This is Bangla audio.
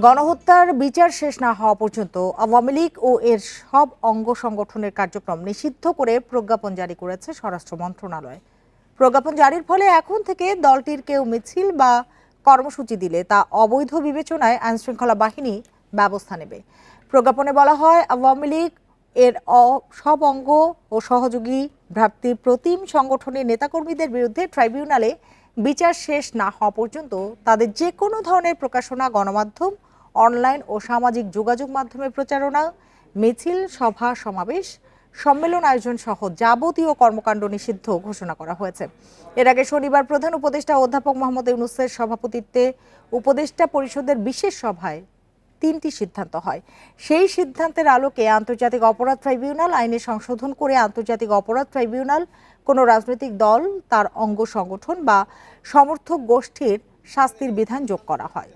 গণহত্যার বিচার শেষ না হওয়া পর্যন্ত আওয়ামী লীগ ও এর সব অঙ্গ সংগঠনের কার্যক্রম নিষিদ্ধ করে প্রজ্ঞাপন জারি করেছে স্বরাষ্ট্র মন্ত্রণালয়। প্রজ্ঞাপন জারির ফলে এখন থেকে দলটির কেউ মিছিল বা কর্মসূচি দিলে তা অবৈধ বিবেচনায় আইনশৃঙ্খলা বাহিনী ব্যবস্থা নেবে। প্রজ্ঞাপনে বলা হয়, আওয়ামী লীগ এর সব অঙ্গ ও সহযোগী ভ্রাতৃ প্রতিম সংগঠনের নেতাকর্মীদের বিরুদ্ধে ট্রাইব্যুনালে বিচার শেষ না হওয়া পর্যন্ত তাদের যে কোনো ধরনের প্রকাশনা, গণমাধ্যম, অনলাইন ও সামাজিক যোগাযোগ মাধ্যমে প্রচারণা, মিছিল, সভা, সমাবেশ, সম্মেলন আয়োজন সহ যাবতীয় কর্মকাণ্ড নিষিদ্ধ ঘোষণা করা হয়েছে। এর আগে শনিবার প্রধান উপদেষ্টা অধ্যাপক মোহাম্মদ ইউনুসের সভাপতিত্বে উপদেষ্টা পরিষদের বিশেষ সভায় তিনটি সিদ্ধান্ত হয়। সেই সিদ্ধান্তের আলোকে আন্তর্জাতিক অপরাধ ট্রাইব্যুনাল আইনে সংশোধন করে আন্তর্জাতিক অপরাধ ট্রাইব্যুনাল কোনো রাজনৈতিক দল তার অঙ্গ সংগঠন বা সমর্থক গোষ্ঠীর শাস্তির বিধান যোগ করা হয়।